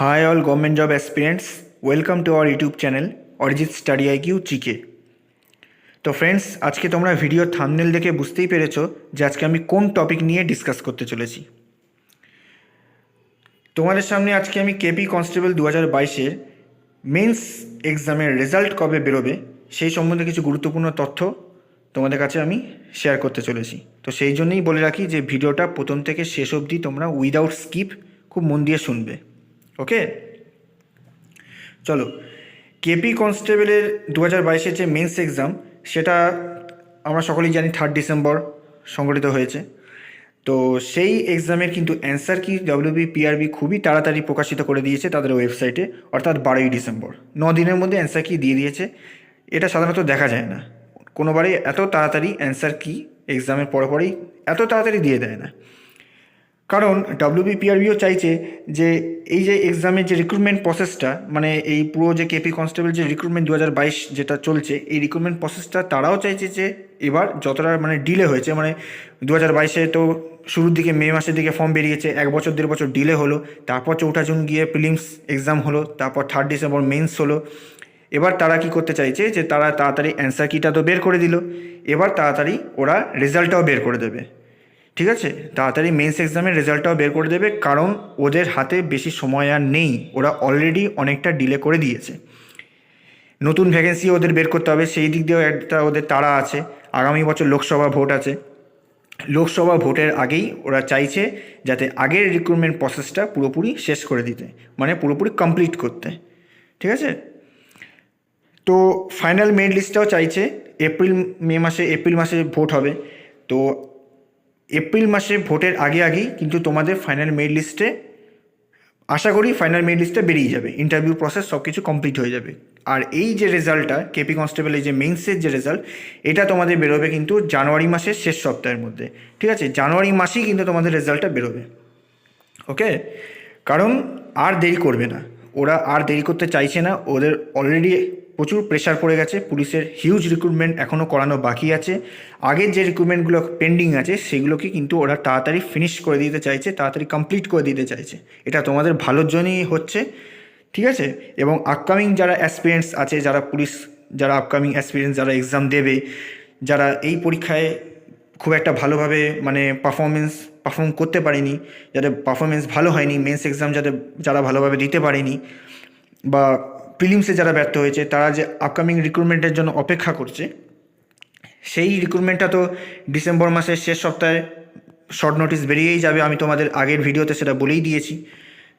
Hi, all government job aspirants. Welcome to our YouTube channel, Arijit study IQ GK তো friends আজকে তোমরা video thumbnail দেখে বুঝতেই পেরেছ যে আজকে আমি কোন টপিক নিয়ে ডিসকাস করতে চলেছি। তোমাদের সামনে আজকে আমি কেপি কনস্টেবল দু হাজার বাইশের মেন্স এক্সামের রেজাল্ট কবে বেরোবে সেই সম্বন্ধে কিছু গুরুত্বপূর্ণ তথ্য তোমাদের কাছে আমি শেয়ার করতে চলেছি। তো সেই জন্যই বলে রাখি যে ভিডিওটা প্রথম থেকে শেষ অবধি তোমরা উইদাউট স্কিপ খুব মন দিয়ে শুনবে। ওকে চলো কেপি কনস্টেবলের দু হাজার বাইশের যে মেন্স এক্সাম সেটা আমরা সকলেই জানি থার্ড ডিসেম্বর সংগঠিত হয়েছে। তো সেই এক্সামের কিন্তু অ্যান্সার কি ডাব্লিউবি পিআরবি খুবই তাড়াতাড়ি প্রকাশিত করে দিয়েছে তাদের ওয়েবসাইটে অর্থাৎ বারোই ডিসেম্বর ন দিনের মধ্যে অ্যান্সার কি দিয়ে দিয়েছে, এটা সাধারণত দেখা যায় না। কোনোবারই এত তাড়াতাড়ি অ্যান্সার কি এক্সামের পরে পরেই এত তাড়াতাড়ি দিয়ে দেয় না। কারণ ডাব্লিউবিপিআরবিও চাইছে যে এই যে এক্সামের যে রিক্রুটমেন্ট প্রসেসটা মানে এই পুরো যে কেপি কনস্টেবল যে রিক্রুটমেন্ট দু হাজার বাইশ যেটা চলছে, এই রিক্রুটমেন্ট প্রসেসটা তারাও চাইছে যে এবার যতটা মানে ডিলে হয়েছে মানে দু হাজার বাইশে তো শুরুর দিকে মে মাসের দিকে ফর্ম বেরিয়েছে, এক বছর, দেড় বছর ডিলে হলো, তারপর চৌঠা জুন গিয়ে প্রিলিমস এক্সাম হলো, তারপর থার্ড ডিসেম্বর মেন্স হলো। এবার তারা কি করতে চাইছে যে তারা তাড়াতাড়ি অ্যান্সার কিটা তো বের করে দিল, এবার তাড়াতাড়ি ওরা রেজাল্টটাও বের করে দেবে। ঠিক আছে? তাড়াতাড়ি মেন্স এক্সামের রেজাল্টটাও বের করে দেবে, কারণ ওদের হাতে বেশি সময় আর নেই। ওরা অলরেডি অনেকটা ডিলে করে দিয়েছে। নতুন ভ্যাকেন্সি ওদের বের করতে হবে, সেই দিক দিয়েও একটা ওদের তাড়া আছে। আগামী বছর লোকসভা ভোট আছে। লোকসভা ভোটের আগেই ওরা চাইছে যাতে আগের রিক্রুটমেন্ট প্রসেসটা পুরোপুরি শেষ করে দিতে মানে পুরোপুরি কমপ্লিট করতে। ঠিক আছে? তো ফাইনাল মেরিট লিস্টটাও চাইছে। এপ্রিল, মে মাসে, এপ্রিল মাসে ভোট হবে। তো এপ্রিল মাসে ভোটের আগে আগেই কিন্তু তোমাদের ফাইনাল মেরিট লিস্টে আশা করি ফাইনাল মেরিট লিস্টে বেরিয়ে যাবে। ইন্টারভিউ প্রসেস সব কিছু কমপ্লিট হয়ে যাবে। আর এই যে রেজাল্টটা কেপি কনস্টেবলের যে মেন্সের যে রেজাল্ট এটা তোমাদের বেরোবে কিন্তু জানুয়ারি মাসের শেষ সপ্তাহের মধ্যে। ঠিক আছে? জানুয়ারি মাসেই কিন্তু তোমাদের রেজাল্টটা বেরোবে। ওকে কারণ আর দেরি করবে না। ওরা আর দেরি করতে চাইছে না। ওদের অলরেডি প্রচুর প্রেশার পড়ে গেছে, পুলিশের হিউজ রিক্রুটমেন্ট এখনও করানো বাকি আছে। আগের যে রিক্রুটমেন্টগুলো পেন্ডিং আছে, সেগুলোকে কিন্তু ওরা তাড়াতাড়ি ফিনিশ করে দিতে চাইছে, তাড়াতাড়ি কমপ্লিট করে দিতে চাইছে। এটা তোমাদের ভালোর জন্যই হচ্ছে, ঠিক আছে? এবং আপকামিং যারা অ্যাসপিরিয়েন্টস আছে, যারা পুলিশ, যারা আপকামিং অ্যাসপিরিয়েন্স যারা এক্সাম দেবে, যারা এই পরীক্ষায় খুব একটা ভালোভাবে মানে পারফরমেন্স পারফর্ম করতে পারেনি, যাদের পারফরমেন্স ভালো হয়নি মেন্স এক্সাম যাদের, যারা ভালোভাবে দিতে পারেনি, বা প্রিলিমসে যারা ব্যর্থ হয়েছে, তারা যে আপকামিং রিক্রুটমেন্টের জন্য অপেক্ষা করছে, সেই রিক্রুটমেন্টটা তো ডিসেম্বর মাসের শেষ সপ্তাহে শর্ট নোটিস বেরিয়েই যাবে, আমি তোমাদের আগের ভিডিওতে সেটা বলেই দিয়েছি,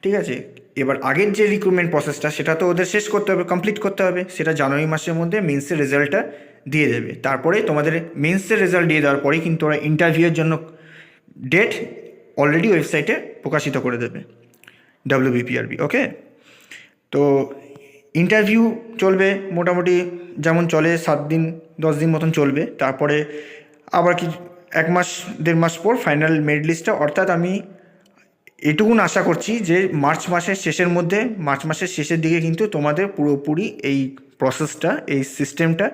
ঠিক আছে? এবার আগের যে রিক্রুটমেন্ট প্রসেসটা সেটা তো ওদের শেষ করতে হবে কমপ্লিট করতে হবে, সেটা জানুয়ারি মাসের মধ্যে মেন্সের রেজাল্টটা দিয়ে দেবে। তারপরে তোমাদের মেন্সের রেজাল্ট দিয়ে দেওয়ার পরেই কিন্তু ওরা ইন্টারভিউয়ের জন্য ডেট অলরেডি ওয়েবসাইটে প্রকাশিত করে দেবে ডাব্লিউবিপিআরবি ওকে তো ইন্টারভিউ চলবে মোটামুটি যেমন চলে সাত দিন, দশ দিন মতন চলবে। তারপরে আবার কি এক মাস, দেড় মাস পর ফাইনাল মেরিট লিস্টটা অর্থাৎ আমি এটুকুন আশা করছি যে মার্চ মাসের শেষের মধ্যে, মার্চ মাসের শেষের দিকে কিন্তু তোমাদের পুরোপুরি এই প্রসেসটা এই সিস্টেমটা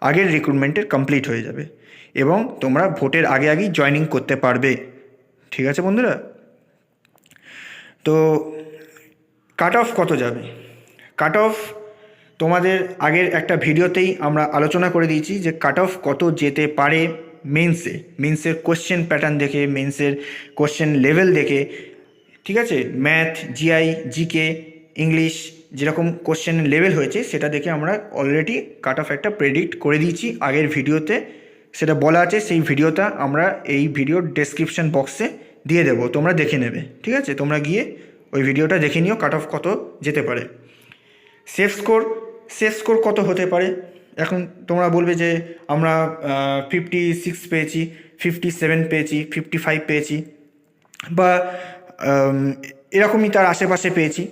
আগের রিক্রুটমেন্টের কমপ্লিট হয়ে যাবে। এবং তোমরা ভোটের আগে আগেই জয়নিং করতে পারবে। ঠিক আছে বন্ধুরা? তো কাট অফ কত যাবে? কাট অফ তোমাদের আগের একটা ভিডিওতেই আমরা আলোচনা করে দিয়েছি যে কাট অফ কত যেতে পারে মেন্সে মেন্সের কোশ্চেন প্যাটার্ন দেখে মেন্সের কোশ্চেন লেভেল দেখে। ঠিক আছে? ম্যাথ জিআই জিকে ইংলিশ যেরকম কোশ্চেন লেভেল হয়েছে সেটা দেখে আমরা অলরেডি কাট অফ একটা প্রেডিক্ট করে দিয়েছি আগের ভিডিওতে। সেটা বলা আছে, সেই ভিডিওটা আমরা এই ভিডিওর ডেসক্রিপশন বক্সে দিয়ে দেবো। তোমরা দেখে নেবে। ঠিক আছে? তোমরা গিয়ে ওই ভিডিওটা দেখে নিও কাট অফ কত যেতে পারে। সেফ স্কোর সেফ স্কোর কত হতে পারে? এখন তোমরা বলবে যে আমরা ফিফটি সিক্স পেয়েছি ফিফটি সেভেন পেয়েছি ফিফটি ফাইভ পেয়েছি বা এরকমই তার আশেপাশে পেয়েছি,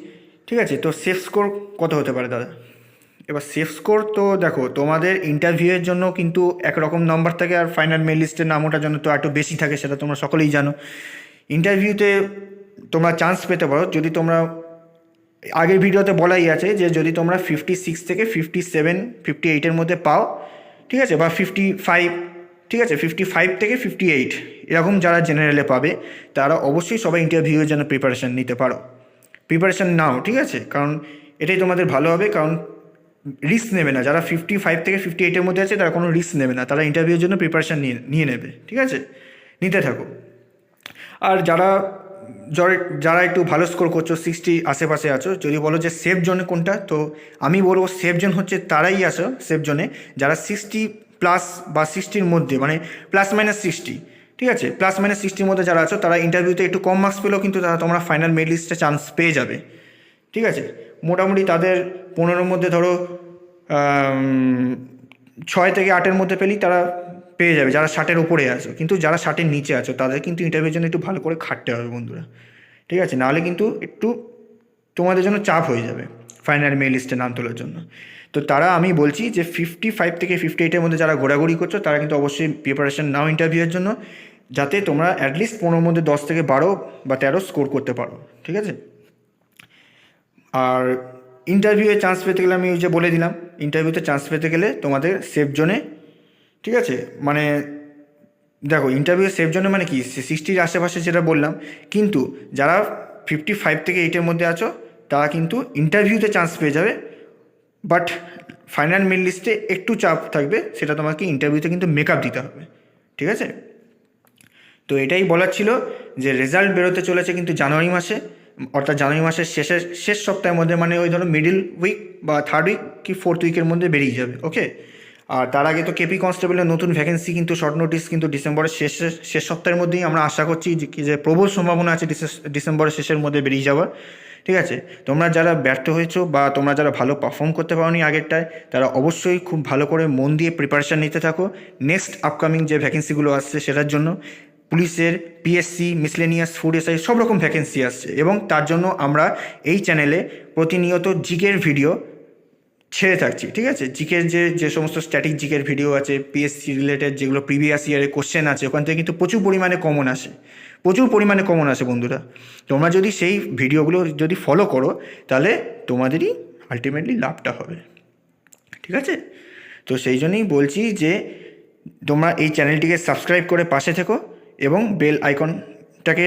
ঠিক আছে? তো সেফ স্কোর কত হতে পারে দাদা? এবার সেফ স্কোর তো দেখো, তোমাদের ইন্টারভিউয়ের জন্য কিন্তু একরকম নম্বর থাকে আর ফাইনাল মেল লিস্টের নাম ওঠার জন্য তো একটু বেশি থাকে, সেটা তোমরা সকলেই জানো। ইন্টারভিউতে তোমরা চান্স পেতে পারো, যদি তোমরা আগের ভিডিওতে বলাই আছে যে যদি তোমরা ফিফটি সিক্স থেকে ফিফটি সেভেন ফিফটি এইটের মধ্যে পাও, ঠিক আছে, বা ফিফটি ফাইভ ঠিক আছে ফিফটি ফাইভ থেকে ফিফটি এইট এরকম যারা জেনারেলে পাবে, তারা অবশ্যই সবাই ইন্টারভিউয়ের জন্য প্রিপারেশান নিতে পারো। প্রিপারেশান নাও, ঠিক আছে, কারণ এটাই তোমাদের ভালো হবে, কারণ রিস্ক নেবে না। যারা ফিফটি ফাইভ থেকে ফিফটি এইটের মধ্যে আছে, তারা কোনো রিস্ক নেবে না। তারা ইন্টারভিউর জন্য প্রিপারেশান নিয়ে নিয়ে নেবে, ঠিক আছে? নিতে থাকো। আর যারা যারা একটু ভালো স্কোর করছ সিক্সটি আশেপাশে আছো, যদি বলো যে সেফ জোনে কোনটা, তো আমি বলব সেফ জোন হচ্ছে তারাই আছো সেফ জোনে যারা সিক্সটি প্লাস বা সিক্সটির মধ্যে মানে প্লাস মাইনাস সিক্সটি ঠিক আছে? প্লাস মাইনাস সিক্সটির মধ্যে যারা আছো, তারা ইন্টারভিউতে একটু কম মার্কস পেলেও কিন্তু তারা তোমরা ফাইনাল মেড লিস্টে চান্স পেয়ে যাবে, ঠিক আছে? মোটামুটি তাদের পনেরোর মধ্যে ধরো ছয় থেকে আটের মধ্যে পেলেই তারা পেয়ে যাবে, যারা ষাটের উপরে আছো। কিন্তু যারা ষাটের নিচে আছো, তাদের কিন্তু ইন্টারভিউর জন্য একটু ভালো করে খাটতে হবে বন্ধুরা। ঠিক আছে? নাহলে কিন্তু একটু তোমাদের জন্য চাপ হয়ে যাবে ফাইনাল মেল লিস্টে নাম তোলার জন্য। তো তারা, আমি বলছি যে ফিফটি ফাইভ থেকে ফিফটি এইটের মধ্যে যারা ঘোরাঘুরি করছ, তারা কিন্তু অবশ্যই প্রিপারেশান নাও ইন্টারভিউয়ের জন্য, যাতে তোমরা অ্যাটলিস্ট পনেরোর মধ্যে দশ থেকে বারো বা তেরো স্কোর করতে পারো। ঠিক আছে? আর ইন্টারভিউয়ে চান্স পেতে গেলে আমি ওই যে বলে দিলাম ইন্টারভিউতে চান্স পেতে গেলে তোমাদের সেফ জোনে ঠিক আছে? মানে দেখো ইন্টারভিউ সেফ জোনে মানে কি? সিক্সটির আশেপাশে যেটা বললাম, কিন্তু যারা ফিফটি ফাইভ থেকে এইটের মধ্যে আছো, তারা কিন্তু ইন্টারভিউতে চান্স পেয়ে যাবে বাট ফাইনাল মেল লিস্টে একটু চাপ থাকবে, সেটা তোমাকে ইন্টারভিউতে কিন্তু মেকআপ দিতে হবে, ঠিক আছে? তো এটাই বলার ছিল যে রেজাল্ট বেরোতে চলেছে কিন্তু জানুয়ারি মাসে, অর্থাৎ জানুয়ারি মাসের শেষের শেষ সপ্তাহের মধ্যে মানে ওই ধরো মিডিল উইক বা থার্ড উইক কি ফোর্থ উইকের মধ্যে বেরিয়ে যাবে ওকে আর তার আগে তো কেপি কনস্টেবলের নতুন ভ্যাকেন্সি কিন্তু শর্ট নোটিস কিন্তু ডিসেম্বরের শেষের শেষ সপ্তাহের মধ্যেই আমরা আশা করছি যে যে প্রবল সম্ভাবনা আছে ডিসেম্বরের শেষের মধ্যে বেরিয়ে যাওয়ার। ঠিক আছে? তোমরা যারা ব্যর্থ হয়েছো বা তোমরা যারা ভালো পারফর্ম করতে পারোনি আগেরটায়, তারা অবশ্যই খুব ভালো করে মন দিয়ে প্রিপারেশান নিতে থাকো। নেক্সট আপকামিং যে ভ্যাকেন্সিগুলো আসছে সেটার জন্য পুলিশের পিএসসি মিসলেনিয়াস ফুড এসআই সব রকম ভ্যাকেন্সি আসছে। এবং তার জন্য আমরা এই চ্যানেলে প্রতিনিয়ত জিকের ভিডিও ছেড়ে থাকছি, ঠিক আছে? জিকের যে যে সমস্ত স্ট্যাটিক জিকের ভিডিও আছে পিএসসি রিলেটেড যেগুলো প্রিভিয়াস ইয়ারের কোশ্চেন আছে, ওখান থেকে কিন্তু প্রচুর পরিমাণে কমন আসে। প্রচুর পরিমাণে কমন আসে বন্ধুরা। তোমরা যদি সেই ভিডিওগুলো যদি ফলো করো, তাহলে তোমাদেরই আলটিমেটলি লাভটা হবে। ঠিক আছে? তো সেই জন্যই বলছি যে, তোমরা এই চ্যানেলটিকে সাবস্ক্রাইব করে পাশে থেকো এবং বেল আইকনটাকে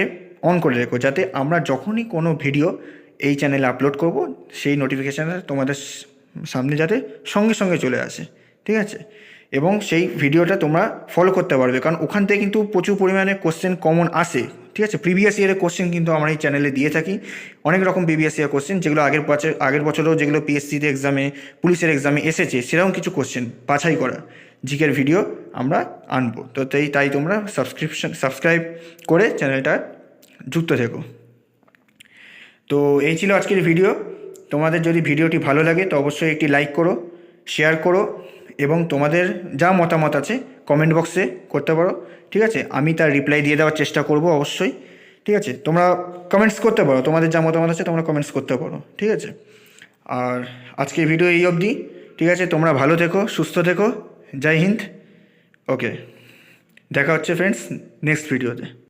অন করে রেখো, যাতে আমরা যখনই কোনো ভিডিও এই চ্যানেলে আপলোড করব, সেই নোটিফিকেশানটা তোমাদের সামনে যাতে সঙ্গে সঙ্গে চলে আসে, ঠিক আছে? এবং সেই ভিডিওটা তোমরা ফলো করতে পারবে, কারণ ওখান থেকে কিন্তু প্রচুর পরিমাণে কোশ্চেন কমন আসে, ঠিক আছে? প্রিভিয়াস ইয়ারের কোশ্চেন কিন্তু আমরা এই চ্যানেলে দিয়ে থাকি। অনেক রকম প্রিভিয়াস ইয়ার কোশ্চেন যেগুলো আগের বছর আগের বছরেও যেগুলো পিএসসিতে এক্সামে পুলিশের এক্সামে এসেছে, সেরকম কিছু কোশ্চেন বাছাই করা জিকের ভিডিও আমরা আনব। তো তাই তাই তোমরা সাবস্ক্রিপশন সাবস্ক্রাইব করে চ্যানেলটা যুক্ত থেকো। তো এই ছিল আজকের ভিডিও তোমাদের যদি ভিডিওটি ভালো লাগে তো অবশ্যই একটি লাইক করো, শেয়ার করো এবং তোমাদের যা মতামত আছে কমেন্ট বক্সে করতে পারো, ঠিক আছে? আমি তার রিপ্লাই দিয়ে দেওয়ার চেষ্টা করব অবশ্যই, ঠিক আছে? তোমরা কমেন্টস করতে পারো, তোমাদের যা মতামত আছে তোমরা কমেন্টস করতে পারো, ঠিক আছে? আর আজকের ভিডিও এই অবধি, ঠিক আছে? তোমরা ভালো থেকো, সুস্থ থেকো, জয় হিন্দ ওকে দেখা হচ্ছে ফ্রেন্ডস নেক্সট ভিডিওতে